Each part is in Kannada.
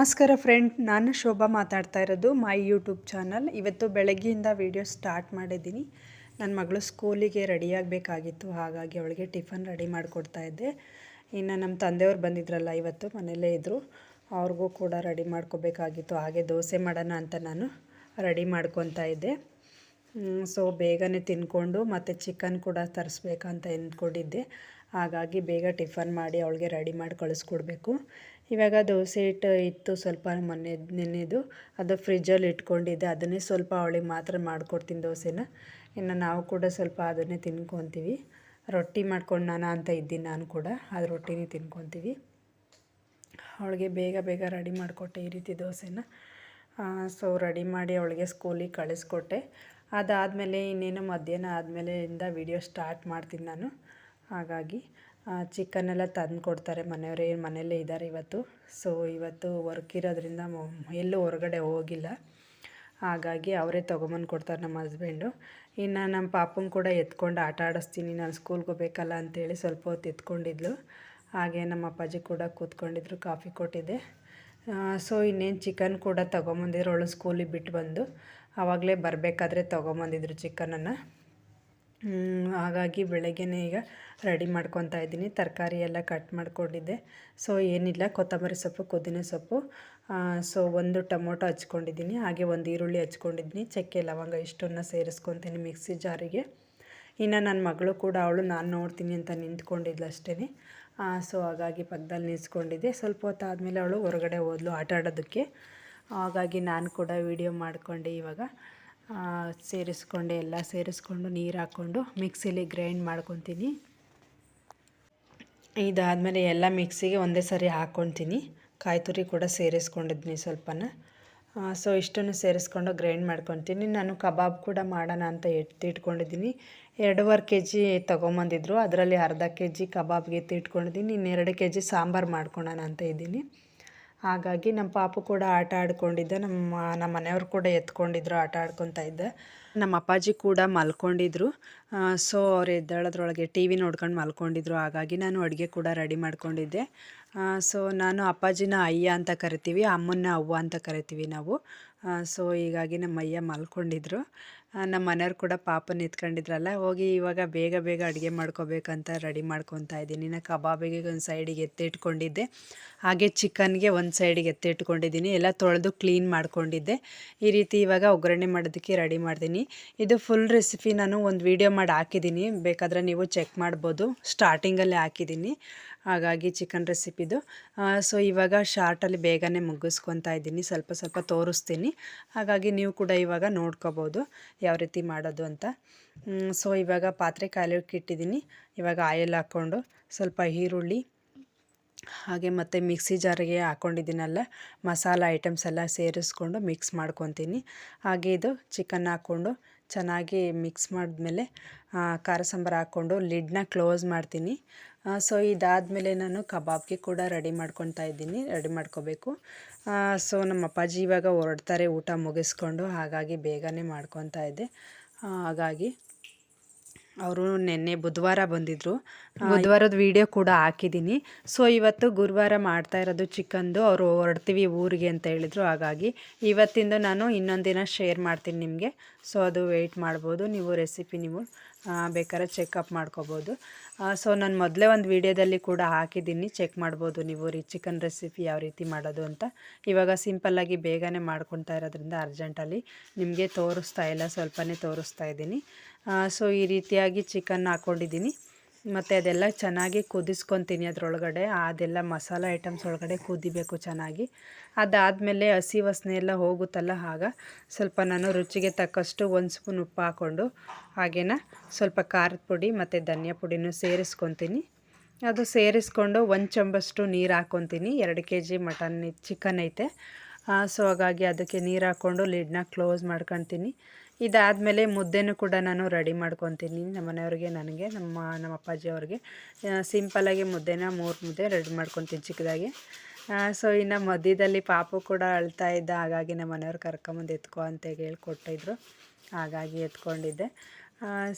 ನಮಸ್ಕಾರ ಫ್ರೆಂಡ್ ನಾನು ಶೋಭಾ ಮಾತಾಡ್ತಾ ಇರೋದು ಮೈ ಯೂಟ್ಯೂಬ್ ಚಾನಲ್. ಇವತ್ತು ಬೆಳಗ್ಗೆಯಿಂದ ವಿಡಿಯೋ ಸ್ಟಾರ್ಟ್ ಮಾಡಿದ್ದೀನಿ. ನನ್ನ ಮಗಳು ಸ್ಕೂಲಿಗೆ ರೆಡಿಯಾಗಬೇಕಾಗಿತ್ತು ಹಾಗಾಗಿ ಅವಳಿಗೆ ಟಿಫನ್ ರೆಡಿ ಮಾಡಿಕೊಡ್ತಾ ಇದ್ದೆ. ಇನ್ನು ನಮ್ಮ ತಂದೆಯವ್ರು ಬಂದಿದ್ರಲ್ಲ, ಇವತ್ತು ಮನೆಯಲ್ಲೇ ಇದ್ದರು ಅವ್ರಿಗೂ ಕೂಡ ರೆಡಿ ಮಾಡ್ಕೋಬೇಕಾಗಿತ್ತು. ಹಾಗೆ ದೋಸೆ ಮಾಡೋಣ ಅಂತ ನಾನು ರೆಡಿ ಮಾಡ್ಕೊತಾ ಇದ್ದೆ. ಸೊ ಬೇಗನೆ ತಿನ್ಕೊಂಡು ಮತ್ತು ಚಿಕನ್ ಕೂಡ ತರಿಸ್ಬೇಕಂತ ಎಂದ್ಕೊಂಡಿದ್ದೆ. ಹಾಗಾಗಿ ಬೇಗ ಟಿಫನ್ ಮಾಡಿ ಅವಳಿಗೆ ರೆಡಿ ಮಾಡಿ ಕಳಿಸ್ಕೊಡ್ಬೇಕು. ಇವಾಗ ದೋಸೆ ಹಿಟ್ಟು ಇತ್ತು ಸ್ವಲ್ಪ ಮೊನ್ನೆ ನೆನೆದು ಅದು ಫ್ರಿಜ್ಜಲ್ಲಿ ಇಟ್ಕೊಂಡಿದ್ದೆ. ಅದನ್ನೇ ಸ್ವಲ್ಪ ಅವಳಿಗೆ ಮಾತ್ರ ಮಾಡಿಕೊಡ್ತೀನಿ ದೋಸೆನ. ಇನ್ನು ನಾವು ಕೂಡ ಸ್ವಲ್ಪ ಅದನ್ನೇ ತಿನ್ಕೊತೀವಿ. ರೊಟ್ಟಿ ಮಾಡ್ಕೊಂಡಾನ ಅಂತ ಇದ್ದೀನಿ ನಾನು ಕೂಡ. ಅದು ರೊಟ್ಟಿನೇ ತಿನ್ಕೊತೀವಿ. ಅವಳಿಗೆ ಬೇಗ ಬೇಗ ರೆಡಿ ಮಾಡಿಕೊಟ್ಟೆ ಈ ರೀತಿ ದೋಸೆನ. ಸೊ ರೆಡಿ ಮಾಡಿ ಅವಳಿಗೆ ಸ್ಕೂಲಿಗೆ ಕಳಿಸ್ಕೊಟ್ಟೆ. ಅದಾದಮೇಲೆ ಇನ್ನೇನು ಮಧ್ಯಾಹ್ನ ಆದಮೇಲೆಯಿಂದ ವಿಡಿಯೋ ಸ್ಟಾರ್ಟ್ ಮಾಡ್ತೀನಿ ನಾನು. ಹಾಗಾಗಿ ಚಿಕನ್ನೆಲ್ಲ ತಂದು ಕೊಡ್ತಾರೆ ಮನೆಯವರೇ ಮನೆಯಲ್ಲೇ ಇದ್ದಾರೆ ಇವತ್ತು. ಸೊ ಇವತ್ತು ವರ್ಕ್ ಇರೋದ್ರಿಂದ ಎಲ್ಲೂ ಹೊರಗಡೆ ಹೋಗಿಲ್ಲ. ಹಾಗಾಗಿ ಅವರೇ ತೊಗೊಂಬಂದು ಕೊಡ್ತಾರೆ ನಮ್ಮ ಹಸ್ಬೆಂಡು ಇನ್ನು ನಮ್ಮ ಪಾಪನ ಕೂಡ ಎತ್ಕೊಂಡು ಆಟ ಆಡಿಸ್ತೀನಿ. ನಾನು ಸ್ಕೂಲ್ಗೆ ಹೋಗ್ಬೇಕಲ್ಲ ಅಂತೇಳಿ ಸ್ವಲ್ಪ ಹೊತ್ತು ಎತ್ಕೊಂಡಿದ್ಲು. ಹಾಗೆ ನಮ್ಮ ಅಪ್ಪಾಜಿ ಕೂಡ ಕೂತ್ಕೊಂಡಿದ್ರು ಕಾಫಿ ಕೊಟ್ಟಿದ್ದೆ. ಸೊ ಇನ್ನೇನು ಚಿಕನ್ ಕೂಡ ತೊಗೊಂಬಂದಿದ್ರು. ಅವಳು ಸ್ಕೂಲಿಗೆ ಬಿಟ್ಟು ಬಂದು. ಆವಾಗಲೇ ಬರಬೇಕಾದ್ರೆ ತೊಗೊಂಬಂದಿದ್ರು ಚಿಕನನ್ನು ಹಾಗಾಗಿ ಬೆಳಗ್ಗೆನೇ ಈಗ ರೆಡಿ ಮಾಡ್ಕೊತಾ ಇದ್ದೀನಿ. ತರಕಾರಿ ಎಲ್ಲ ಕಟ್ ಮಾಡಿಕೊಂಡಿದ್ದೆ. ಸೊ ಏನಿಲ್ಲ, ಕೊತ್ತಂಬರಿ ಸೊಪ್ಪು, ಪುದೀನ ಸೊಪ್ಪು. ಸೊ ಒಂದು ಟೊಮೊಟೊ ಹಚ್ಕೊಂಡಿದ್ದೀನಿ. ಹಾಗೆ ಒಂದು ಈರುಳ್ಳಿ ಹಚ್ಕೊಂಡಿದ್ದೀನಿ. ಚಕ್ಕೆ, ಲವಂಗ ಇಷ್ಟನ್ನು ಸೇರಿಸ್ಕೊತೀನಿ ಮಿಕ್ಸಿ ಜಾರಿಗೆ. ಇನ್ನು ನನ್ನ ಮಗಳು ಕೂಡ, ಅವಳು ನಾನು ನೋಡ್ತೀನಿ ಅಂತ ನಿಂತ್ಕೊಂಡಿದ್ಲು ಅಷ್ಟೇ ಸೊ ಹಾಗಾಗಿ ಪಕ್ಕದಲ್ಲಿ ನಿಲ್ಸ್ಕೊಂಡಿದ್ದೆ. ಸ್ವಲ್ಪ ಹೊತ್ತು ಆದಮೇಲೆ ಅವಳು ಹೊರಗಡೆ ಹೋದ್ಲು ಆಟ ಆಡೋದಕ್ಕೆ ಹಾಗಾಗಿ ನಾನು ಕೂಡ ವೀಡಿಯೋ ಮಾಡ್ಕೊಂಡೆ ಇವಾಗ. ಸೇರಿಸ್ಕೊಂಡೆ, ಎಲ್ಲ ಸೇರಿಸ್ಕೊಂಡು ನೀರು ಹಾಕ್ಕೊಂಡು ಮಿಕ್ಸಿಲಿ ಗ್ರೈಂಡ್ ಮಾಡ್ಕೊತೀನಿ. ಇದಾದಮೇಲೆ ಎಲ್ಲ ಮಿಕ್ಸಿಗೆ ಒಂದೇ ಸರಿ ಹಾಕ್ಕೊತೀನಿ. ಕಾಯಿ ತುರಿ ಕೂಡ ಸೇರಿಸ್ಕೊಂಡಿದ್ದೀನಿ ಸ್ವಲ್ಪನ. ಸೊ ಇಷ್ಟನ್ನು ಸೇರಿಸ್ಕೊಂಡು ಗ್ರೈಂಡ್ ಮಾಡ್ಕೊತೀನಿ. ನಾನು ಕಬಾಬ್ ಕೂಡ ಮಾಡೋಣ ಅಂತ ಎತ್ತಿಟ್ಕೊಂಡಿದ್ದೀನಿ ಎರಡೂವರೆ ಕೆ ಜಿ ತೊಗೊಂಬಂದಿದ್ರು. ಅದರಲ್ಲಿ ಅರ್ಧ ಕೆ ಜಿ ಕಬಾಬ್ಗೆ ಎತ್ತಿಟ್ಕೊಂಡಿದ್ದೀನಿ ಇನ್ನೆರಡು ಕೆ ಜಿ ಸಾಂಬಾರು ಮಾಡ್ಕೊಳೋಣ ಅಂತ ಇದ್ದೀನಿ. ಹಾಗಾಗಿ ನಮ್ಮ ಪಾಪು ಕೂಡ ಆಟ ಆಡ್ಕೊಂಡಿದ್ದೆ. ನಮ್ಮ ನಮ್ಮ ಮನೆಯವ್ರು ಕೂಡ ಎತ್ಕೊಂಡಿದ್ರು, ಆಟ ಆಡ್ಕೊತಾ ಇದ್ದೆ. ನಮ್ಮ ಅಪ್ಪಾಜಿ ಕೂಡ ಮಲ್ಕೊಂಡಿದ್ರು. ಸೊ ಅವ್ರು ಎದ್ದೇಳೋದ್ರೊಳಗೆ ಟಿ ವಿ ನೋಡ್ಕೊಂಡು ಮಲ್ಕೊಂಡಿದ್ರು. ಹಾಗಾಗಿ ನಾನು ಅಡುಗೆ ಕೂಡ ರೆಡಿ ಮಾಡ್ಕೊಂಡಿದ್ದೆ. ಸೊ ನಾನು ಅಪ್ಪಾಜಿನ ಅಯ್ಯ ಅಂತ ಕರಿತೀವಿ, ಅಮ್ಮನ್ನ ಅವ್ವ ಅಂತ ಕರಿತೀವಿ ನಾವು. ಸೊ ಹೀಗಾಗಿ ನಮ್ಮ ಅಯ್ಯ ಮಲ್ಕೊಂಡಿದ್ರು. ನಮ್ಮ ಮನೆಯವ್ರು ಕೂಡ ಪಾಪನ ಎತ್ಕೊಂಡಿದ್ರಲ್ಲ, ಹೋಗಿ ಇವಾಗ ಬೇಗ ಬೇಗ ಅಡುಗೆ ಮಾಡ್ಕೋಬೇಕಂತ ರೆಡಿ ಮಾಡ್ಕೊತಾ ಇದ್ದೀನಿ. ನಾನು ಕಬಾಬಿಗೆ ಒಂದು ಸೈಡಿಗೆ ಎತ್ತಿಟ್ಕೊಂಡಿದ್ದೆ. ಹಾಗೆ ಚಿಕನ್ಗೆ ಒಂದು ಸೈಡಿಗೆ ಎತ್ತಿಟ್ಕೊಂಡಿದ್ದೀನಿ. ಎಲ್ಲ ತೊಳೆದು ಕ್ಲೀನ್ ಮಾಡ್ಕೊಂಡಿದ್ದೆ. ಈ ರೀತಿ ಇವಾಗ ಒಗ್ಗರಣೆ ಮಾಡೋದಕ್ಕೆ ರೆಡಿ ಮಾಡ್ತೀನಿ. ಇದು ಫುಲ್ ರೆಸಿಪಿ ನಾನು ಒಂದು ವೀಡಿಯೋ ಮಾಡಿ ಹಾಕಿದ್ದೀನಿ. ಬೇಕಾದರೆ ನೀವು ಚೆಕ್ ಮಾಡ್ಬೋದು. ಸ್ಟಾರ್ಟಿಂಗಲ್ಲೇ ಹಾಕಿದ್ದೀನಿ. ಹಾಗಾಗಿ ಚಿಕನ್ ರೆಸಿಪಿದು. ಸೊ ಇವಾಗ ಶಾರ್ಟಲ್ಲಿ ಬೇಗನೆ ಮುಗಿಸ್ಕೊತಾ ಇದ್ದೀನಿ. ಸ್ವಲ್ಪ ಸ್ವಲ್ಪ ತೋರಿಸ್ತೀನಿ. ಹಾಗಾಗಿ ನೀವು ಕೂಡ ಇವಾಗ ನೋಡ್ಕೋಬೋದು. ಯಾವ ರೀತಿ ಮಾಡೋದು ಅಂತ. ಸೊ ಇವಾಗ ಪಾತ್ರೆ ಕಾಲಿಕ್ಕೆ ಇಟ್ಟಿದ್ದೀನಿ. ಇವಾಗ ಆಯಿಲ್ ಹಾಕ್ಕೊಂಡು ಸ್ವಲ್ಪ ಈರುಳ್ಳಿ, ಹಾಗೆ ಮತ್ತು ಮಿಕ್ಸಿ ಜಾರಿಗೆ ಹಾಕ್ಕೊಂಡಿದ್ದೀನಲ್ಲ ಮಸಾಲ ಐಟಮ್ಸ್ ಎಲ್ಲ ಸೇರಿಸ್ಕೊಂಡು ಮಿಕ್ಸ್ ಮಾಡ್ಕೊತೀನಿ. ಹಾಗೆ ಇದು ಚಿಕನ್ ಹಾಕ್ಕೊಂಡು ಚೆನ್ನಾಗಿ ಮಿಕ್ಸ್ ಮಾಡಿದ್ಮೇಲೆ ಖಾರ ಸಾಂಬಾರು ಹಾಕ್ಕೊಂಡು ಲಿಡ್ನ ಕ್ಲೋಸ್ ಮಾಡ್ತೀನಿ. ಸೊ ಇದಾದಮೇಲೆ ನಾನು ಕಬಾಬ್ಗೆ ಕೂಡ ರೆಡಿ ಮಾಡ್ಕೊತಾ ಇದ್ದೀನಿ, ರೆಡಿ ಮಾಡ್ಕೋಬೇಕು. ಸೊ ನಮ್ಮ ಅಪ್ಪಾಜಿ ಇವಾಗ ಹೊರಡ್ತಾರೆ ಊಟ ಮುಗಿಸ್ಕೊಂಡು, ಹಾಗಾಗಿ ಬೇಗನೆ ಮಾಡ್ಕೊತಾ ಇದ್ದೆ ಹಾಗಾಗಿ ಅವರು ನಿನ್ನೆ ಬುಧವಾರ ಬಂದಿದ್ದರು ಬುಧವಾರದ ವಿಡಿಯೋ ಕೂಡ ಹಾಕಿದ್ದೀನಿ. ಸೊ ಇವತ್ತು ಗುರುವಾರ ಮಾಡ್ತಾ ಇರೋದು ಚಿಕನ್ದು. ಅವರು ಹೊರಡ್ತೀವಿ ಊರಿಗೆ ಅಂತ ಹೇಳಿದರು. ಹಾಗಾಗಿ ಇವತ್ತಿಂದ ನಾನು ಇನ್ನೊಂದಿನ ದಿನ ಶೇರ್ ಮಾಡ್ತೀನಿ ನಿಮಗೆ. ಸೊ ಅದು ವೆಯ್ಟ್ ಮಾಡ್ಬೋದು. ನೀವು ರೆಸಿಪಿ ನೀವು ಬೇಕಾದ್ರೆ ಚೆಕಪ್ ಮಾಡ್ಕೋಬೋದು. ಸೊ ನಾನು ಮೊದಲೇ ಒಂದು ವಿಡಿಯೋದಲ್ಲಿ ಕೂಡ ಹಾಕಿದ್ದೀನಿ. ಚೆಕ್ ಮಾಡ್ಬೋದು ನೀವು ರೀ ಚಿಕನ್ ರೆಸಿಪಿ ಯಾವ ರೀತಿ ಮಾಡೋದು ಅಂತ. ಇವಾಗ ಸಿಂಪಲ್ಲಾಗಿ ಬೇಗನೆ ಮಾಡ್ಕೊತಾ ಇರೋದ್ರಿಂದ ಅರ್ಜೆಂಟಲ್ಲಿ ನಿಮಗೆ ತೋರಿಸ್ತಾ ಇಲ್ಲ. ಸ್ವಲ್ಪನೇ ತೋರಿಸ್ತಾ ಇದ್ದೀನಿ. ಸೊ ಈ ರೀತಿಯಾಗಿ ಚಿಕನ್ ಹಾಕ್ಕೊಂಡಿದ್ದೀನಿ ಮತ್ತು ಅದೆಲ್ಲ ಚೆನ್ನಾಗಿ ಕುದಿಸ್ಕೊತೀನಿ ಅದರೊಳಗಡೆ. ಅದೆಲ್ಲ ಮಸಾಲ ಐಟಮ್ಸ್ ಒಳಗಡೆ ಕುದಿಬೇಕು ಚೆನ್ನಾಗಿ. ಅದಾದಮೇಲೆ ಹಸಿ ವಾಸನೆ ಎಲ್ಲ ಹೋಗುತ್ತಲ್ಲ ಆಗ ಸ್ವಲ್ಪ ನಾನು ರುಚಿಗೆ ತಕ್ಕಷ್ಟು ಒಂದು ಸ್ಪೂನ್ ಉಪ್ಪು ಹಾಕ್ಕೊಂಡು, ಹಾಗೇನ ಸ್ವಲ್ಪ ಖಾರದ ಪುಡಿ ಮತ್ತು ಧನಿಯಾ ಪುಡಿನೂ ಸೇರಿಸ್ಕೊತೀನಿ. ಅದು ಸೇರಿಸ್ಕೊಂಡು ಒಂದು ಚಂಬಷ್ಟು ನೀರು ಹಾಕ್ಕೊತೀನಿ. ಎರಡು ಕೆ ಜಿ ಮಟನ್ ಚಿಕನ್ ಐತೆ ಸೊ ಹಾಗಾಗಿ ಅದಕ್ಕೆ ನೀರು ಹಾಕ್ಕೊಂಡು ಲಿಡ್ನ ಕ್ಲೋಸ್ ಮಾಡ್ಕೊತೀನಿ. ಇದಾದಮೇಲೆ ಮುದ್ದೆನೂ ಕೂಡ ನಾನು ರೆಡಿ ಮಾಡ್ಕೊತೀನಿ. ನಮ್ಮ ಮನೆಯವ್ರಿಗೆ, ನನಗೆ, ನಮ್ಮ ನಮ್ಮ ಅಪ್ಪಾಜಿ ಅವ್ರಿಗೆ. ಸಿಂಪಲಾಗಿ ಮುದ್ದೆನ ಮೂರು ಮುದ್ದೆ ರೆಡಿ ಮಾಡ್ಕೊತೀನಿ ಚಿಕ್ಕದಾಗಿ. ಸೊ ಇನ್ನು ಮಧ್ಯದಲ್ಲಿ ಪಾಪು ಕೂಡ ಅಳ್ತಾ ಇದ್ದ, ಹಾಗಾಗಿ ನಮ್ಮ ಮನೆಯವ್ರು ಕರ್ಕೊಂಬಂದು ಎತ್ಕೊ ಅಂತ ಹೇಳ್ಕೊಟ್ಟಿದ್ರು ಹಾಗಾಗಿ ಎತ್ಕೊಂಡಿದ್ದೆ.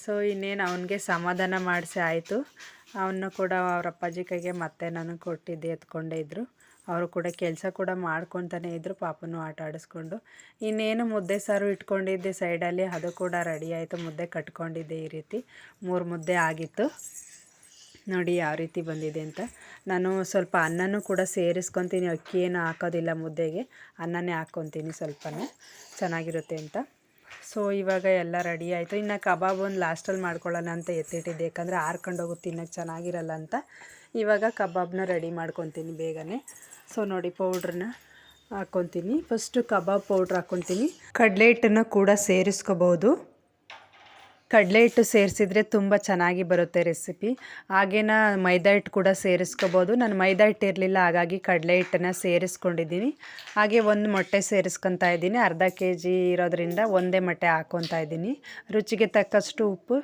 ಸೊ ಇನ್ನೇನು ಅವನಿಗೆ ಸಮಾಧಾನ ಮಾಡಿಸಿ ಆಯಿತು. ಅವನು ಕೂಡ ಅವ್ರ ಅಪ್ಪಾಜಿ ಕೈಗೆ ಮತ್ತೆ ನಾನು ಕೊಟ್ಟಿದ್ದೆ ಎತ್ಕೊಂಡೇ ಇದ್ದರು ಅವರು ಕೂಡ ಕೆಲಸ ಕೂಡ ಮಾಡ್ಕೊತಾನೆ ಇದ್ದರು ಪಾಪನೂ ಆಟ ಆಡಿಸ್ಕೊಂಡು. ಇನ್ನೇನು ಮುದ್ದೆ ಸಾರು ಇಟ್ಕೊಂಡಿದ್ದೆ ಸೈಡಲ್ಲಿ, ಅದು ಕೂಡ ರೆಡಿ ಆಯಿತು, ಮುದ್ದೆ ಕಟ್ಕೊಂಡಿದ್ದೆ ಈ ರೀತಿ. ಮೂರು ಮುದ್ದೆ ಆಗಿತ್ತು. ನೋಡಿ ಯಾವ ರೀತಿ ಬಂದಿದೆ ಅಂತ. ನಾನು ಸ್ವಲ್ಪ ಅನ್ನನೂ ಕೂಡ ಸೇರಿಸ್ಕೊತೀನಿ ಅಕ್ಕಿ ಏನು ಹಾಕೋದಿಲ್ಲ ಮುದ್ದೆಗೆ. ಅನ್ನನೇ ಹಾಕ್ಕೊತೀನಿ ಸ್ವಲ್ಪನೇ. ಚೆನ್ನಾಗಿರುತ್ತೆ ಅಂತ. ಸೊ, ಇವಾಗ ಎಲ್ಲ ರೆಡಿ ಆಯಿತು. ಇನ್ನು ಕಬಾಬ್ ಒಂದು ಲಾಸ್ಟಲ್ಲಿ ಮಾಡ್ಕೊಳ್ಳೋಣ ಅಂತ ಎತ್ತಿಟ್ಟಿದ್ದೆ, ಯಾಕಂದರೆ ಆರ್ಕೊಂಡು ಹೋಗುತ್ತೆ ತಿನ್ನೋಕ್ಕೆ ಚೆನ್ನಾಗಿರಲ್ಲ ಅಂತ. ಇವಾಗ ಕಬಾಬ್ನ ರೆಡಿ ಮಾಡ್ಕೊತೀನಿ ಬೇಗನೆ. ಸೊ ನೋಡಿ ಪೌಡ್ರನ್ನ ಹಾಕ್ಕೊತೀನಿ. ಫಸ್ಟು ಕಬಾಬ್ ಪೌಡ್ರ್ ಹಾಕ್ಕೊತೀನಿ. ಕಡಲೆ ಹಿಟ್ಟನ್ನು ಕೂಡ ಸೇರಿಸ್ಕೋಬೋದು. ಕಡಲೆ ಹಿಟ್ಟು ಸೇರಿಸಿದ್ರೆ ತುಂಬ ಚೆನ್ನಾಗಿ ಬರುತ್ತೆ ರೆಸಿಪಿ. ಹಾಗೇನ ಮೈದಾ ಹಿಟ್ಟು ಕೂಡ ಸೇರಿಸ್ಕೋಬೋದು. ನಾನು ಮೈದಾ ಹಿಟ್ಟು ಇರಲಿಲ್ಲ, ಹಾಗಾಗಿ ಕಡಲೆ ಹಿಟ್ಟನ್ನು ಸೇರಿಸ್ಕೊಂಡಿದ್ದೀನಿ. ಹಾಗೆ ಒಂದು ಮೊಟ್ಟೆ ಸೇರಿಸ್ಕೊತಾ ಇದ್ದೀನಿ. ಅರ್ಧ ಕೆ ಜಿ ಇರೋದ್ರಿಂದ ಒಂದೇ ಮೊಟ್ಟೆ ಹಾಕ್ಕೊತಾ ಇದ್ದೀನಿ. ರುಚಿಗೆ ತಕ್ಕಷ್ಟು ಉಪ್ಪು.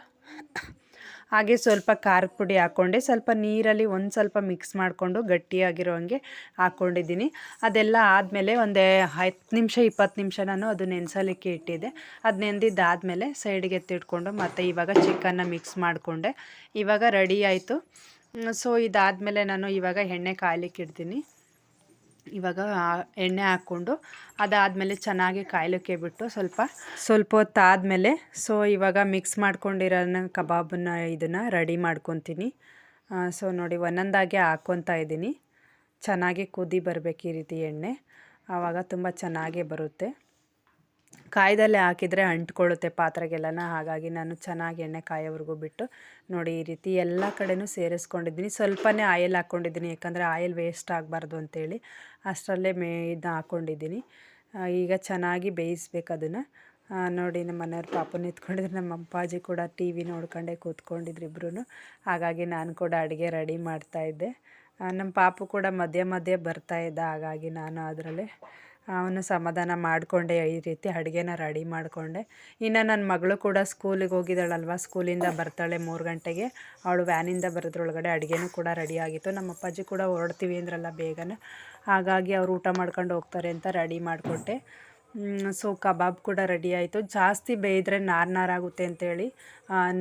ಹಾಗೆ ಸ್ವಲ್ಪ ಖಾರದ ಪುಡಿ ಹಾಕ್ಕೊಂಡೆ ಸ್ವಲ್ಪ ನೀರಲ್ಲಿ ಒಂದು ಸ್ವಲ್ಪ ಮಿಕ್ಸ್ ಮಾಡಿಕೊಂಡು ಗಟ್ಟಿಯಾಗಿರೋ ಹಂಗೆ ಹಾಕ್ಕೊಂಡಿದ್ದೀನಿ ಅದೆಲ್ಲ ಆದಮೇಲೆ ಒಂದು ಹತ್ತು ನಿಮಿಷ, ಇಪ್ಪತ್ತು ನಿಮಿಷ ನಾನು ಅದು ನೆನೆಸಲಿಕ್ಕೆ ಇಟ್ಟಿದ್ದೆ. ಅದು ನೆಂದಿದ್ದಾದಮೇಲೆ ಸೈಡ್ಗೆ ಎತ್ತಿಟ್ಕೊಂಡು ಮತ್ತು ಇವಾಗ ಚಿಕನ್ನ ಮಿಕ್ಸ್ ಮಾಡಿಕೊಂಡೆ. ಇವಾಗ ರೆಡಿ ಆಯಿತು. ಸೊ ಇದಾದಮೇಲೆ ನಾನು ಇವಾಗ ಎಣ್ಣೆ ಕಾಯಲಿಕ್ಕೆ ಇಡ್ತೀನಿ ಇವಾಗ ಎಣ್ಣೆ ಹಾಕ್ಕೊಂಡು ಅದಾದಮೇಲೆ ಚೆನ್ನಾಗಿ ಕಾಯಲಿಕ್ಕೆ ಬಿಟ್ಟು ಸ್ವಲ್ಪ ಸ್ವಲ್ಪ ಹೊತ್ತು ಆದಮೇಲೆ ಸೊ ಇವಾಗ ಮಿಕ್ಸ್ ಮಾಡ್ಕೊಂಡಿರೋನ ಕಬಾಬನ್ನ ಇದನ್ನು ರೆಡಿ ಮಾಡ್ಕೊತೀನಿ. ಸೊ ನೋಡಿ ಒಂದೊಂದಾಗೆ ಹಾಕ್ಕೊತಾ ಇದ್ದೀನಿ. ಚೆನ್ನಾಗಿ ಕುದಿ ಬರಬೇಕು ಈ ರೀತಿ ಎಣ್ಣೆ. ಆವಾಗ ತುಂಬ ಚೆನ್ನಾಗೇ ಬರುತ್ತೆ. ಕಾಯ್ದಲ್ಲೇ ಹಾಕಿದರೆ ಅಂಟ್ಕೊಳ್ಳುತ್ತೆ ಪಾತ್ರೆಗೆಲ್ಲನ. ಹಾಗಾಗಿ ನಾನು ಚೆನ್ನಾಗಿ ಎಣ್ಣೆ ಕಾಯೋವರೆಗೂ ಬಿಟ್ಟು ನೋಡಿ ಈ ರೀತಿ ಎಲ್ಲ ಕಡೆನೂ ಸೇರಿಸ್ಕೊಂಡಿದ್ದೀನಿ. ಸ್ವಲ್ಪನೇ ಆಯಿಲ್ ಹಾಕ್ಕೊಂಡಿದ್ದೀನಿ, ಯಾಕಂದರೆ ಆಯಿಲ್ ವೇಸ್ಟ್ ಆಗಬಾರ್ದು ಅಂತೇಳಿ ಅಷ್ಟರಲ್ಲೇ ಮೇ, ಇದನ್ನ ಹಾಕ್ಕೊಂಡಿದ್ದೀನಿ. ಈಗ ಚೆನ್ನಾಗಿ ಬೇಯಿಸ್ಬೇಕು ಅದನ್ನು. ನೋಡಿ ನಮ್ಮ ಮನೆಯವ್ರ ಪಾಪು ನಿಂತ್ಕೊಂಡಿದ್ರು ನಮ್ಮ ಅಪ್ಪಾಜಿ ಕೂಡ ಟಿ ವಿ ನೋಡ್ಕೊಂಡೇ ಕೂತ್ಕೊಂಡಿದ್ರು ಇಬ್ಬರೂ ಹಾಗಾಗಿ ನಾನು ಕೂಡ ಅಡುಗೆ ರೆಡಿ ಮಾಡ್ತಾಯಿದ್ದೆ ನಮ್ಮ ಪಾಪು ಕೂಡ ಮಧ್ಯೆ ಮಧ್ಯೆ ಬರ್ತಾಯಿದ್ದ ಹಾಗಾಗಿ ನಾನು ಅದರಲ್ಲೇ ಅವನು ಸಮಾಧಾನ ಮಾಡಿಕೊಂಡೆ, ಈ ರೀತಿ ಅಡುಗೆನ ರೆಡಿ ಮಾಡಿಕೊಂಡೆ. ಇನ್ನು ನನ್ನ ಮಗಳು ಕೂಡ ಸ್ಕೂಲಿಗೆ ಹೋಗಿದ್ದಾಳಲ್ವ? ಸ್ಕೂಲಿಂದ ಬರ್ತಾಳೆ ಮೂರು ಗಂಟೆಗೆ. ಅವಳು ವ್ಯಾನಿಂದ ಬರೋದ್ರೊಳಗಡೆ ಅಡುಗೆನೂ ಕೂಡ ರೆಡಿ ಆಗಿತ್ತು. ನಮ್ಮ ಅಪ್ಪಾಜಿ ಕೂಡ ಹೊರಡ್ತೀವಿ ಅಂದ್ರಲ್ಲ ಬೇಗನೆ. ಹಾಗಾಗಿ ಅವ್ರು ಊಟ ಮಾಡ್ಕೊಂಡು ಹೋಗ್ತಾರೆ ಅಂತ ರೆಡಿ ಮಾಡಿಕೊಟ್ಟೆ. ಸೊ ಕಬಾಬ್ ಕೂಡ ರೆಡಿ ಆಯಿತು. ಜಾಸ್ತಿ ಬೇಯಿದ್ರೆ ನಾರು ನಾರಾಗುತ್ತೆ ಅಂತೇಳಿ.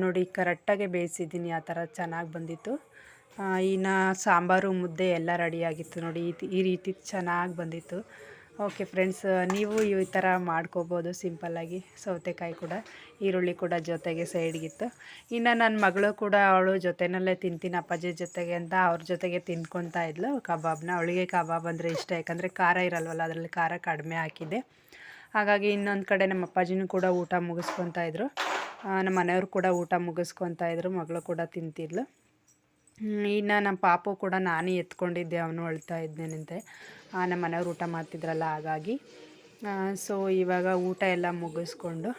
ನೋಡಿ, ಕರೆಕ್ಟಾಗಿ ಬೇಯಿಸಿದ್ದೀನಿ, ಆ ಥರ ಚೆನ್ನಾಗಿ ಬಂದಿತ್ತು. ಇನ್ನು ಸಾಂಬಾರು, ಮುದ್ದೆ ಎಲ್ಲ ರೆಡಿಯಾಗಿತ್ತು ನೋಡಿ. ಈ ರೀತಿ ಚೆನ್ನಾಗಿ ಬಂದಿತ್ತು. ಓಕೆ ಫ್ರೆಂಡ್ಸ್ ನೀವು ಈ ಥರ ಮಾಡ್ಕೋಬೋದು ಸಿಂಪಲ್ಲಾಗಿ ಸೌತೆಕಾಯಿ ಕೂಡ, ಈರುಳ್ಳಿ ಕೂಡ ಜೊತೆಗೆ ಸೈಡ್ಗಿತ್ತು ಇನ್ನು ನನ್ನ ಮಗಳು ಕೂಡ ಅವಳು ಜೊತೆಯಲ್ಲೇ ತಿಂತೀನಿ, ಅಪ್ಪಾಜಿ ಜೊತೆಗೆ ಅಂತ ಅವ್ರ ಜೊತೆಗೆ ತಿನ್ಕೊತಾ ಇದ್ಲು. ಕಬಾಬ್ನ, ಅವಳಿಗೆ ಕಬಾಬ್ ಅಂದರೆ ಇಷ್ಟ, ಯಾಕಂದರೆ ಖಾರ ಇರಲ್ವಲ್ಲ, ಅದರಲ್ಲಿ ಖಾರ ಕಡಿಮೆ ಹಾಕಿದ್ದೆ ಹಾಗಾಗಿ ಇನ್ನೊಂದು ಕಡೆ ನಮ್ಮ ಅಪ್ಪಾಜಿನೂ ಕೂಡ ಊಟ ಮುಗಿಸ್ಕೊತಾ ಇದ್ರು. ನಮ್ಮ ಮನೆಯವರು ಕೂಡ ಊಟ ಮುಗಿಸ್ಕೊತಾ ಇದ್ರು, ಮಗಳು ಕೂಡ ತಿಂತಿದ್ಲು. ಇನ್ನು ನಮ್ಮ ಪಾಪು ಕೂಡ ನಾನೇ ಎತ್ಕೊಂಡಿದ್ದೆ, ಅವನು ಅಳ್ತಾ ಇದ್ದೇನಂತೆ. ನಮ್ಮ ಮನೆಯವ್ರು ಊಟ ಮಾಡ್ತಿದ್ರಲ್ಲ, ಹಾಗಾಗಿ. ಸೊ ಇವಾಗ ಊಟ ಎಲ್ಲ ಮುಗಿಸ್ಕೊಂಡು,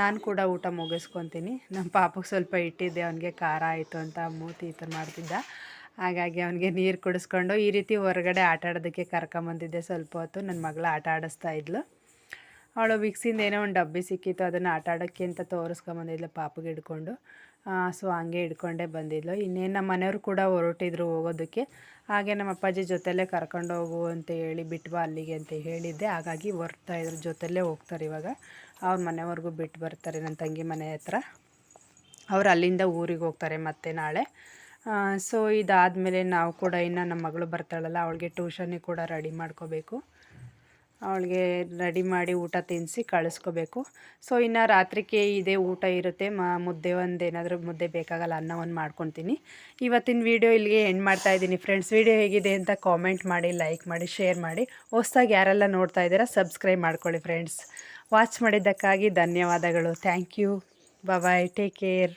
ನಾನು ಕೂಡ ಊಟ ಮುಗಿಸ್ಕೊತೀನಿ. ನಮ್ಮ ಪಾಪಗೆ ಸ್ವಲ್ಪ ಇಟ್ಟಿದ್ದೆ ಅವನಿಗೆ ಖಾರ ಆಯಿತು ಅಂತ ಮೂತಿ ಈ ಥರ ಮಾಡ್ತಿದ್ದ. ಹಾಗಾಗಿ ಅವನಿಗೆ ನೀರು ಕುಡಿಸ್ಕೊಂಡು, ಈ ರೀತಿ ಹೊರಗಡೆ ಆಟ ಆಡೋದಕ್ಕೆ ಕರ್ಕೊಂಬಂದಿದ್ದೆ ಸ್ವಲ್ಪ ಹೊತ್ತು. ನನ್ನ ಮಗಳು ಆಟ ಆಡಿಸ್ತಾ ಇದ್ಲು. ಅವಳು ವಿಕ್ಸಿಂದ ಏನೋ ಒಂದು ಡಬ್ಬಿ ಸಿಕ್ಕಿತ್ತು, ಅದನ್ನು ಆಟ ಆಡೋಕ್ಕೆ ಅಂತ ತೋರಿಸ್ಕೊಂಬಂದಿದ್ಲು ಪಾಪಗೆ ಹಿಡ್ಕೊಂಡು. ಸೊ ಹಂಗೆ ಹಿಡ್ಕೊಂಡೇ ಬಂದಿದ್ಲು. ಇನ್ನೇನು ನಮ್ಮ ಮನೆಯವರು ಕೂಡ ಹೊರಟಿದ್ರು ಹೋಗೋದಕ್ಕೆ. ಹಾಗೆ ನಮ್ಮ ಅಪ್ಪಾಜಿ ಜೊತೆಲೇ ಕರ್ಕೊಂಡು ಹೋಗು ಅಂತ ಹೇಳಿ ಬಿಟ್ಟು ಬಾ ಅಲ್ಲಿಗೆ ಅಂತ ಹೇಳಿದ್ದೆ. ಹಾಗಾಗಿ ಹೊರ್ತಾ ಇದ್ರ, ಜೊತೆಲೇ ಹೋಗ್ತಾರೆ ಇವಾಗ. ಅವ್ರ ಮನೆವರೆಗೂ ಬಿಟ್ಟು ಬರ್ತಾರೆ ನನ್ನ ತಂಗಿ ಮನೆ ಹತ್ರ. ಅವ್ರು ಅಲ್ಲಿಂದ ಊರಿಗೆ ಹೋಗ್ತಾರೆ ಮತ್ತೆ ನಾಳೆ. ಸೊ ಇದಾದಮೇಲೆ ನಾವು ಕೂಡ ಇನ್ನು ನಮ್ಮ ಮಗಳು ಬರ್ತಾಳಲ್ಲ, ಅವಳಿಗೆ ಟ್ಯೂಷನಿಗೆ ಕೂಡ ರೆಡಿ ಮಾಡ್ಕೋಬೇಕು. ಅವಳಿಗೆ ರೆಡಿ ಮಾಡಿ ಊಟ ತಿನ್ನಿಸಿ ಕಳಿಸ್ಕೋಬೇಕು. ಸೊ ಇನ್ನು ರಾತ್ರಿಗೆ ಇದೇ ಊಟ ಇರುತ್ತೆ. ಮಾ, ಮುದ್ದೆ ಒಂದು ಏನಾದರೂ ಮುದ್ದೆ ಬೇಕಾಗಲ್ಲ ಅನ್ನ ಒಂದು ಮಾಡ್ಕೊತೀನಿ ಇವತ್ತಿನ ವೀಡಿಯೋ ಇಲ್ಲಿಗೆ ಎಂಡ್ ಮಾಡ್ತಾ ಇದ್ದೀನಿ ಫ್ರೆಂಡ್ಸ್ ವೀಡಿಯೋ ಹೇಗಿದೆ ಅಂತ ಕಾಮೆಂಟ್ ಮಾಡಿ ಲೈಕ್ ಮಾಡಿ ಶೇರ್ ಮಾಡಿ. ಹೊಸ್ದಾಗಿ ಯಾರೆಲ್ಲ ನೋಡ್ತಾ ಇದ್ದೀರಾ ಸಬ್ಸ್ಕ್ರೈಬ್ ಮಾಡ್ಕೊಳ್ಳಿ ಫ್ರೆಂಡ್ಸ್ ವಾಚ್ ಮಾಡಿದ್ದಕ್ಕಾಗಿ ಧನ್ಯವಾದಗಳು. Thank you bye take care